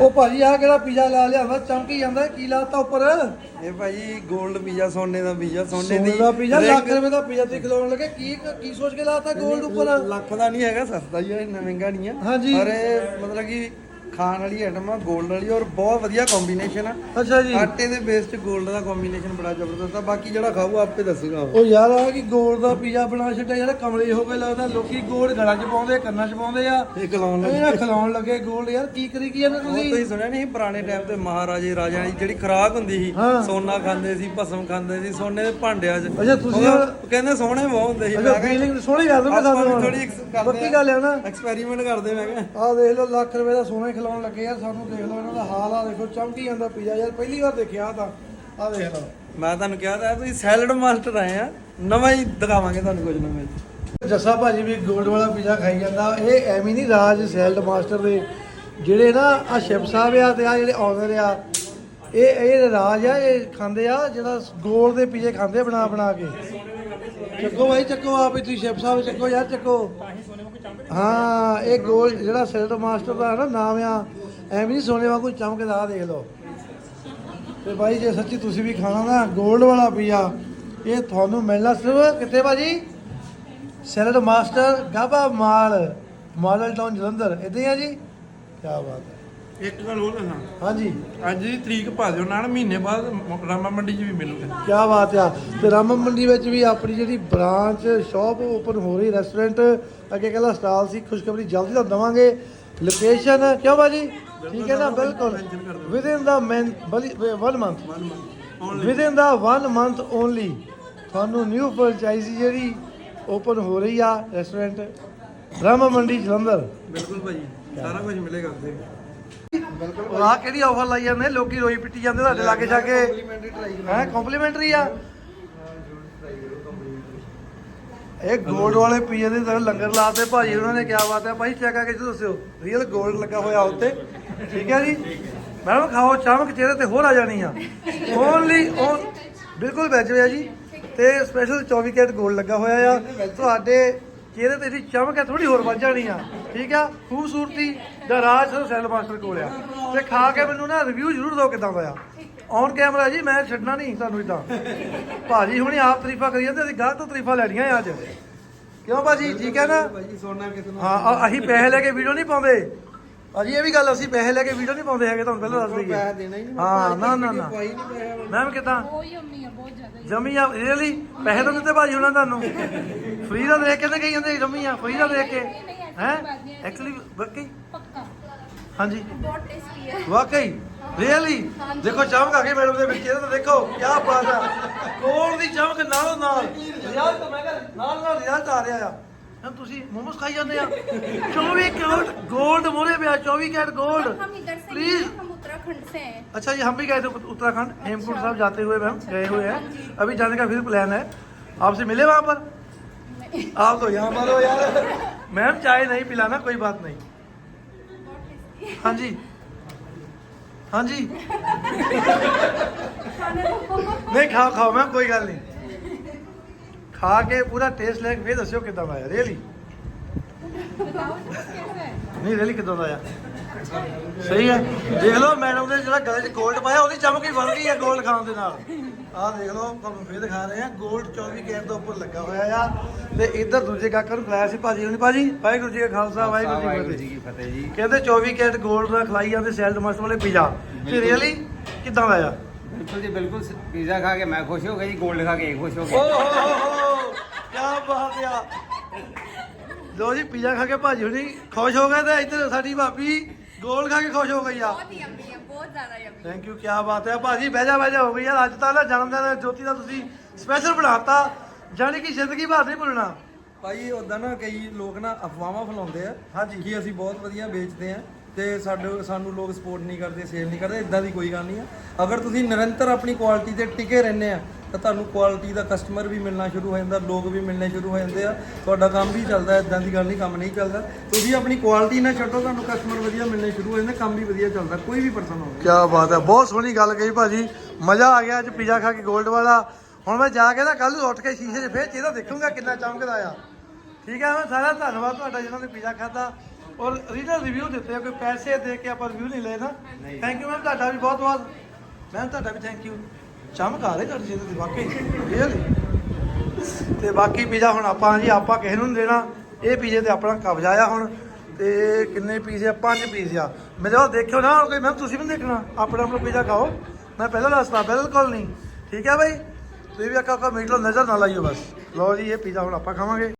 ਉਹ ਭਾਜੀ ਆ ਕਿਹੜਾ ਪੀਜ਼ਾ ਲਾ ਲਿਆਂਦਾ ਚਮਕੀ ਜਾਂਦਾ ਕੀ ਲਾਤਾ ਉੱਪਰ? ਇਹ ਭਾਜੀ 골ਡ ਪੀਜ਼ਾ ਸੋਨੇ ਦਾ ਪੀਜ਼ਾ ਸੋਨੇ ਸੋਨੇ ਦੀ ਦਾ ਪੀਜ਼ਾ ਲੱਖ ਰੁਪਏ ਦਾ ਪੀਜ਼ਾ ਤੇ ਖਿਲਾਉਣ ਲੱਗੇ। ਕੀ ਕੀ ਸੋਚ ਕੇ ਲਾਤਾ 골ਡ ਉੱਪਰ? ਲੱਖ ਦਾ ਨਹੀਂ ਹੈਗਾ ਸਸਤਾ ਹੀ ਹੈ ਇੰਨਾ ਮਹਿੰਗਾ ਨਹੀਂ ਹਾਂਜੀ। ਪਰ ਮਤਲਬ ਕਿ ਖਾਣ ਵਾਲੀ ਆਈਟਮ ਆ 골ਡ ਵਾਲੀ ਔਰ ਬਹੁਤ ਵਧੀਆ ਕੰਬੀਨੇਸ਼ਨ ਆ। ਅੱਛਾ ਜੀ। ਆਟੇ ਦੇ ਬੇਸ ਤੇ 골ਡ ਦਾ ਕੰਬੀਨੇਸ਼ਨ ਬੜਾ ਜ਼ਬਰਦਸਤ ਆ। ਬਾਕੀ ਜਿਹੜਾ ਖਾਊ ਆਪੇ ਦੱਸੂਗਾ ਉਹ। ਯਾਰ ਆ ਕਿ 골ਡ ਦਾ ਪੀਜ਼ਾ ਬਣਾ ਛੱਡਿਆ ਯਾਰ ਕਮਲੇ ਹੋ ਗਏ ਲੱਗਦਾ ਲੋਕੀ 골ਡ ਗਲਾਂ 'ਚ ਪਾਉਂਦੇ ਕੰਨਾਂ 'ਚ ਪਾਉਂਦੇ ਆ। ਇਹ ਖਲਾਉਣ ਲੱਗੇ। ਇਹਨਾਂ ਖਲਾਉਣ ਲੱਗੇ 골ਡ ਯਾਰ ਕੀ ਕਰੀ ਕੀ ਇਹਨਾਂ ਤੁਸੀਂ? ਤੁਸੀਂ ਸੁਣਿਆ ਨਹੀਂ ਪੁਰਾਣੇ ਟਾਈਮ ਤੇ ਮਹਾਰਾਜੇ ਰਾਜਿਆਂ ਦੀ ਜਿਹੜੀ ਖਰਾਕ ਹੁੰਦੀ ਸੀ ਸੋਨਾ ਖਾਂਦੇ ਸੀ ਭਸਮ ਖਾਂਦੇ ਸੀ ਸੋਨੇ ਦੇ ਭਾਂਡਿਆਂ 'ਚ। ਅੱਛਾ ਤੁਸੀਂ ਕਹਿੰਦੇ ਸੋਹਣੇ ਬਹੁਤ ਹੁੰਦੇ ਸੀ। ਮੈਂ ਕਹਿੰਦਾ ਸੋਹਣੀ ਗੱਲ ਮੈਂ ਦੱਸਦਾ ਥੋੜੀ ਕਰਦੇ ਪੱਕੀ ਗੱਲ ਹੈ ਨਾ। ਐਕਸਪੈਰੀਮੈਂਟ ਕਰਦੇ ਮੈਂ ਆ ਦੇਖ ਲਓ ਲੱਖ ਰੁਪਏ ਦਾ ਸੋਨਾ ਖਿਲਾਉਣ ਲੱਗੇ ਯਾਰ ਸਾਨੂੰ ਦੇਖ ਲਓ ਇਹਨਾਂ ਦਾ ਹਾਲ ਆ ਦੇਖੋ ਚਮਕੀ ਜਾਂਦਾ ਪੀਜ਼ਾ। ਯਾਰ ਪਹਿਲੀ ਵਾਰ ਦੇਖਿਆ ਆਹ ਤਾਂ ਆਹ ਦੇਖ ਲਓ। ਮੈਂ ਤੁਹਾਨੂੰ ਕਿਹਾ ਤਾਂ ਤੁਸੀਂ ਸੈਲਡ ਮਾਸਟਰ ਆਏ ਆ। ਨਵਾਂ ਹੀ ਦਿਖਾਵਾਂਗੇ ਤੁਹਾਨੂੰ ਕੁਝ ਨਵਾਂ। ਜੱਸਾ ਭਾਜੀ ਵੀ 골ਡ ਵਾਲਾ ਪੀਜ਼ਾ ਖਾਈ ਜਾਂਦਾ। ਇਹ ਐਵੇਂ ਨਹੀਂ ਰਾਜ ਸੈਲਡ ਮਾਸਟਰ ਦੇ ਜਿਹੜੇ ਨਾ ਆ ਸ਼ਿਪ ਸਾਹਿਬ ਆ ਤੇ ਆ ਜਿਹੜੇ ਆਨਰ ਆ ਇਹ ਇਹ ਰਾਜ ਆ ਇਹ ਖਾਂਦੇ ਆ ਜਿਹੜਾ 골ਡ ਦੇ ਪੀਜ਼ੇ ਖਾਂਦੇ ਆ ਬਣਾ ਬਣਾ ਕੇ। ਚੱਕੋ ਭਾਈ ਚੱਕੋ ਆਪ ਹੀ, ਤੁਸੀਂ ਸ਼ਿਪ ਸਾਹਿਬ ਚੱਕੋ, ਯਾਰ ਚੱਕੋ। ਹਾਂ, ਇਹ 골ਡ ਜਿਹੜਾ ਸੈਲਡ ਮਾਸਟਰ ਦਾ ਨਾ ਨਾਮ ਆ, ਐਵੇਂ ਨਹੀਂ ਸੋਨੇ ਵਾਂਗੂ ਚਮਕਦਾ ਦੇਖ ਲਓ। ਤੇ ਭਾਈ ਜੇ ਸੱਚੀ ਤੁਸੀਂ ਵੀ ਖਾਣਾ ਨਾ 골ਡ ਵਾਲਾ ਪੀਜ਼ਾ, ਇਹ ਤੁਹਾਨੂੰ ਮਿਲਣਾ ਸਿਰਫ ਕਿੱਥੇ ਭਾਜੀ salad master, Gaba mall model town Jalandhar, ਇਦਾਂ ਹੀ ਆ ਜੀ? ਕੀ ਬਾਤ ਹੈ। ਇੱਕ ਗੱਲ ਹੋਰ ਦੱਸਾਂ? ਹਾਂਜੀ। ਅੱਜ ਦੀ ਤਰੀਕ ਪਾ ਦਿਓ ਨਾਲ ਮਹੀਨੇ ਬਾਅਦ ਰਾਮਾ ਮੰਡੀ 'ਚ ਵੀ ਮਿਲੂਗਾ। ਕੀ ਬਾਤ ਆ। ਤੇ ਰਾਮ ਮੰਡੀ ਵਿੱਚ ਵੀ ਆਪਣੀ ਜਿਹੜੀ ਬ੍ਰਾਂਚ ਸ਼ਾਪ ਓਪਨ ਹੋ ਰਹੀ ਰੈਸਟੋਰੈਂਟ ਅੱਗੇ ਕਹਿੰਦਾ ਸਟਾਲ ਸੀ ਖੁਸ਼ਖਬਰੀ ਜਲਦੀ ਤੁਹਾਨੂੰ ਦਵਾਂਗੇ। ਲੋਕੇਸ਼ਨ ਕਿਉਂ ਬਾਜੀ? ਠੀਕ ਹੈ ਨਾ ਬਿਲਕੁਲ। Within the man 1 month within the 1 month only ਤੁਹਾਨੂੰ ਨਿਊ ਫਰੈਂਚਾਈਜ਼ੀ ਜਿਹੜੀ ਓਪਨ ਹੋ ਰਹੀ ਆ ਰੈਸਟੋਰੈਂਟ ਰਾਮ ਮੰਡੀ ਜਲੰਧਰ। ਬਿਲਕੁਲ ਭਾਜੀ। ਸਾਰਾ ਕੁਝ ਮਿਲੇਗਾ ਉੱਥੇ ਬਿਲਕੁਲ। ਆਹ ਕਿਹੜੀ ਆਫਰ ਲਾਈ ਜਾਂਦੇ? ਲੋਕੀ ਰੋਈ ਪਿੱਟੀ ਜਾਂਦੇ ਤੁਹਾਡੇ ਲਾਗੇ ਜਾ ਕੇ। ਹੈ ਕੰਪਲੀਮੈਂਟਰੀ ਆ? ਇਹ ਗੋਲਡ ਵਾਲੇ ਪੀਏ ਦੇ ਤਾਂ ਲੰਗਰ ਲਾਤੇ ਭਾਜੀ ਉਹਨਾਂ ਨੇ ਕਿਹਾ ਬਾਤ ਹੈ। ਭਾਈ ਚੈੱਕ ਆ ਕੇ ਦੱਸਿਓ। ਰੀਅਲ ਗੋਲਡ ਲੱਗਾ ਹੋਇਆ ਉੱਤੇ। ਠੀਕ ਹੈ ਜੀ? ਮੈਡਮ, ਖਾਓ ਚਮਕ ਚਿਹਰੇ ਤੇ ਹੋਰ ਆ ਜਾਣੀ ਆ। ਓਨਲੀ ਓਨ ਬਿਲਕੁਲ ਵੈਜ ਹੋਇਆ ਜੀ। ਤੇ ਸਪੈਸ਼ਲ 24 ਕੈਟ ਗੋਲਡ ਲੱਗਾ ਹੋਇਆ ਆ। ਤੁਹਾਡੇ ਚਿਹਰੇ ਤੇ ਦੀ ਚਮਕ ਹੈ ਥੋੜੀ ਹੋਰ ਵੱਧ ਜਾਣੀ ਆ। ਠੀਕ ਆ? ਖੂਬਸੂਰਤੀ ਦਾ ਰਾਜ ਸਰ ਸੈਲ ਮਾਸਟਰ ਕੋਲ ਆ। ਤੇ ਖਾ ਕੇ ਮੈਨੂੰ ਨਾ ਰਿਵਿਊ ਜ਼ਰੂਰ ਦਿਓ ਕਿਦਾਂ ਦਾ ਆ। ਔਨ ਕੈਮਰਾ ਜੀ ਮੈਂ ਛੱਡਣਾ ਨਹੀਂ ਤੁਹਾਨੂੰ ਇਦਾਂ ਭਾਜੀ ਹੁਣੀ ਆਪ ਤਾਰੀਫਾਂ ਕਰੀ ਜਾਂਦੇ ਅਸੀਂ ਗਾਹ ਤੋਂ ਤਾਰੀਫਾਂ ਲੈਣੀਆਂ ਆ ਅੱਜ। ਕਿਉਂ ਭਾਜੀ? ਠੀਕ ਹੈ ਨਾ? ਹਾਂ ਆ- ਅਸੀਂ ਪੈਸੇ ਲੈ ਕੇ ਵੀਡੀਓ ਨਹੀਂ ਪਾਉਂਦੇ। ਭਾਜੀ ਇਹ ਵੀ ਗੱਲ ਅਸੀਂ ਪੈਸੇ ਲੈ ਕੇ ਵੀਡੀਓ ਨਹੀਂ ਪਾਉਂਦੇ ਹੈਗੇ ਤੁਹਾਨੂੰ ਪਹਿਲਾਂ ਦੱਸ ਪੈਸਾ ਦਈਏ ਦੇਣਾ ਹੀ ਨਹੀਂ। ਹਾਂ ਨਾ ਨਾ ਨਾ। ਮੈਮ ਕਿਦਾਂ? ਬਹੁਤ ਯੰਮੀ ਆ ਬਹੁਤ ਜ਼ਿਆਦਾ ਜਮੀ ਆ ਰੀਅਲੀ ਪੈਸੇ ਤਾਂ ਦਿੱਤੇ ਭਾਜੀ ਉਹਨਾਂ ਤੁਹਾਨੂੰ। ਫ੍ਰੀ ਦਾ ਦੇਖ ਕੇ ਤੇ ਕਹੀ ਜਾਂਦੇ ਜਮੀ ਆ ਫ੍ਰੀ ਦਾ ਦੇਖ ਕੇ। ਹੈ ਐਕਚੁਅਲੀ ਵਾਕਈ ਪੱਕਾ ਹਾਂਜੀ ਬਹੁਤ ਟੇਸਟੀ ਹੈ ਵਾਕਈ ਰੀਅਲੀ ਦੇਖੋ ਚਮਕ ਆ ਗਈ ਮੈਡਮ ਦੇ ਵਿੱਚ ਇਹਦਾ ਤਾਂ ਦੇਖੋ ਕੀ ਬਾਤ ਹੈ ਕੋਲ ਦੀ ਚਮਕ ਨਾਲੋਂ ਨਾਲ ਰਿਜ਼ਲਟ ਮੈਂ ਕਿਹਾ ਨਾਲ ਨਾਲ ਰਿਜ਼ਲਟ ਆ ਰਿਹਾ ਆ ਹੁਣ ਤੁਸੀਂ ਮੋਮੋਸ ਖਾਈ ਜਾਂਦੇ ਆ 24 ਕੈਰਟ गोल्ड मोरे पे 24 कैरेट गोल्ड हम इधर से नहीं प्लीज हैं, हम उत्तराखंड से हैं अच्छा जी हम भी गए थे उत्तराखंड हेमकुंड साहब जाते हुए मैम गए हुए हैं अभी जाने का फिर प्लान है आपसे मिले वहाँ पर नहीं, आप तो यहाँ पर हो यार मैम चाय नहीं पिलाना कोई बात नहीं हाँ जी हाँ जी नहीं खाओ खाओ मैम कोई गल नहीं खा के पूरा टेस्ट लेके फिर दस्यो कि आया रेली नहीं रेली कि आया ਸਹੀ ਹੈ। ਦੇਖ ਲਓ ਮੈਡਮ ਦੇ ਜਿਹੜਾ ਗਲੇ 'ਚ 골ਡ ਪਾਇਆ ਉਹਦੀ ਚਮਕ ਹੀ ਵੱਧ ਗਈ ਹੈ 골ਡ ਖਾਣ ਦੇ ਨਾਲ। ਆਹ ਦੇਖ ਲਓ ਤੁਹਾਨੂੰ ਫੇਰ ਦਿਖਾ ਰਹੇ ਆ 골ਡ 24 ਕੈਰਟ ਦੇ ਉੱਪਰ ਲੱਗਾ ਹੋਇਆ ਆ। ਤੇ ਇੱਧਰ ਦੂਜੇ ਕਾਕਾ ਨੂੰ ਖਿਲਾਇਆ ਸੀ ਭਾਜੀ ਉਹਨੇ ਭਾਜੀ? ਵਾਹਿਗੁਰੂ ਜੀ ਕਾ ਖਾਲਸਾ ਵਾਹਿਗੁਰੂ ਜੀ ਕੀ ਫਤਿਹ। ਜੀ। ਕਹਿੰਦੇ 24 ਕੈਰਟ 골ਡ ਦਾ ਖਲਾਈ ਜਾਂਦੇ ਸੈਲਡ ਮਸਟ ਵਾਲੇ ਪੀਜ਼ਾ। ਤੇ ਰੀਅਲੀ ਕਿਦਾਂ ਦਾ ਬਿਲਕੁਲ ਜੀ ਬਿਲਕੁਲ ਪੀਜ਼ਾ ਖਾ ਕੇ ਮੈਂ ਖੁਸ਼ ਹੋ ਗਿਆ ਜੀ 골ਡ ਖਾ ਕੇ ਖੁਸ਼ ਹੋ ਗਿਆ। ਓਹ ਕੀ ਬਾਤ ਆ। ਲੋ ਜੀ ਪੀਜ਼ਾ ਖਾ ਕੇ ਭਾਜੀ ਹੁਣੀ ਖੁਸ਼ ਹੋ ਗਏ ਤੇ ਇੱਧਰ ਸਾਡੀ ਭਾਬੀ ਗੋਲ ਖਾ ਕੇ ਖੁਸ਼ ਹੋ ਗਈ ਆ। ਬਹੁਤ ਹੀ ਅੰਮੀ ਹੈ ਬਹੁਤ ਜ਼ਿਆਦਾ ਯੰਮੀ ਥੈਂਕ ਯੂ ਕੀ ਬਾਤ ਹੈ। ਭਾਜੀ ਬਹਿ ਜਾ ਬਹਿ ਜਾ ਹੋ ਗਈ ਯਾਰ ਅੱਜ ਤਾਂ ਜਨਮ ਦਿਨ ਜੋਤੀ ਦਾ ਤੁਸੀਂ ਸਪੈਸ਼ਲ ਬਣਾਤਾ ਜਾਨੀ ਕਿ ਜ਼ਿੰਦਗੀ ਭਰ ਨਹੀਂ ਭੁੱਲਣਾ। ਭਾਈ ਉਦਾਂ ਨਾ ਕਈ ਲੋਕ ਨਾ ਅਫਵਾਹਾਂ ਫੈਲਾਉਂਦੇ ਆ ਹਾਂਜੀ। ਕਿ ਅਸੀਂ ਬਹੁਤ ਵਧੀਆ ਵੇਚਦੇ ਆ ਤੇ ਸਾਡੇ ਸਾਨੂੰ ਲੋਕ ਸਪੋਰਟ ਨਹੀਂ ਕਰਦੇ ਸੇਲ ਨਹੀਂ ਕਰਦੇ ਇਦਾਂ ਦੀ ਕੋਈ ਗੱਲ ਨਹੀਂ ਆ। ਅਗਰ ਤੁਸੀਂ ਨਿਰੰਤਰ ਆਪਣੀ ਕੁਆਲਿਟੀ ਤੇ ਟਿਕੇ ਰਹਿੰਦੇ ਆ ਤਾਂ ਤੁਹਾਨੂੰ ਕੁਆਲਿਟੀ ਦਾ ਕਸਟਮਰ ਵੀ ਮਿਲਣਾ ਸ਼ੁਰੂ ਹੋ ਜਾਂਦਾ ਲੋਕ ਵੀ ਮਿਲਣੇ ਸ਼ੁਰੂ ਹੋ ਜਾਂਦੇ ਆ। ਤੁਹਾਡਾ ਕੰਮ ਵੀ ਚੱਲਦਾ ਇਦਾਂ ਦੀ ਗੱਲ ਨਹੀਂ ਕੰਮ ਨਹੀਂ ਚੱਲਦਾ। ਤੁਸੀਂ ਆਪਣੀ ਕੁਆਲਿਟੀ ਨਾ ਛੱਡੋ ਤੁਹਾਨੂੰ ਕਸਟਮਰ ਵਧੀਆ ਮਿਲਣੇ ਸ਼ੁਰੂ ਹੋ ਜਾਂਦੇ ਕੰਮ ਵੀ ਵਧੀਆ ਚੱਲਦਾ ਕੋਈ ਵੀ ਪਰਸਨ ਹੋਵੇ ਕੀ ਬਾਤ ਹੈ ਬਹੁਤ ਸੋਹਣੀ ਗੱਲ ਕਹੀ ਭਾਜੀ। ਮਜ਼ਾ ਆ ਗਿਆ ਅੱਜ ਪੀਜ਼ਾ ਖਾ ਕੇ 골ਡ ਵਾਲਾ। ਹੁਣ ਮੈਂ ਜਾ ਕੇ ਨਾ ਕੱਲ ਉੱਠ ਕੇ ਸ਼ੀਸ਼ੇ 'ਚ ਫੇਰ ਚਿਹਰਾ ਦੇਖੂੰਗਾ ਕਿੰਨਾ ਚਮਕਦਾ ਆ। ਠੀਕ ਹੈ ਮੈਂ ਸਾਰਾ ਧੰਨਵਾਦ ਤੁਹਾਡਾ ਜਿਨ੍ਹਾਂ ਨੇ ਪੀਜ਼ਾ ਖਾਦਾ ਔਰ ਰੀਜਨਲ ਰਿਵਿਊ ਦਿੱਤੇ ਆ ਕੋਈ ਪੈਸੇ ਦੇ ਕੇ ਆਪਾਂ ਰਿਵਿਊ ਨਹੀਂ ਲਏ ਨਾ। ਥੈਂਕ ਯੂ ਮੈਮ ਤੁਹਾਡਾ ਵੀ ਬਹੁਤ ਬਹੁਤ ਮੈਮ ਤੁਹਾਡਾ ਵੀ ਥੈਂਕ ਯੂ ਚਮਕ ਆ ਰਹੀ ਤੁਹਾਡੀ ਜਿਹਦੇ ਤੇ ਵਾਕਈ ਰੀਅਲੀ ਤੇ ਬਾਕੀ ਪੀਜ਼ਾ ਹੁਣ ਆਪਾਂ ਜੀ, ਆਪਾਂ ਕਿਸੇ ਨੂੰ ਨਹੀਂ ਦੇਣਾ। ਇਹ ਪੀਜ਼ੇ ਤੇ ਆਪਣਾ ਕਬਜ਼ਾ ਆ ਹੁਣ। ਤੇ ਕਿੰਨੇ ਪੀਜ਼ੇ ਆ? ਪੰਜ ਪੀਜ਼ੇ ਆ। ਮੇਰੇ ਉਹ ਦੇਖਿਓ ਨਾ, ਕੋਈ ਮੈਮ ਤੁਸੀਂ ਵੀ ਨੀ ਦੇਖਣਾ। ਆਪਣਾ ਆਪਣਾ ਪੀਜ਼ਾ ਖਾਓ। ਮੈਂ ਪਹਿਲਾਂ ਦੱਸਦਾ ਬਿਲਕੁਲ ਨਹੀਂ ਠੀਕ ਹੈ ਬਾਈ? ਤੁਸੀਂ ਵੀ ਅੱਕਾ ਅੱਕਾ ਮੀਟ ਲਓ, ਨਜ਼ਰ ਨਾ ਲਾਈਓ ਬਸ। ਲਓ ਜੀ, ਇਹ ਪੀਜ਼ਾ ਹੁਣ ਆਪਾਂ ਖਾਵਾਂਗੇ।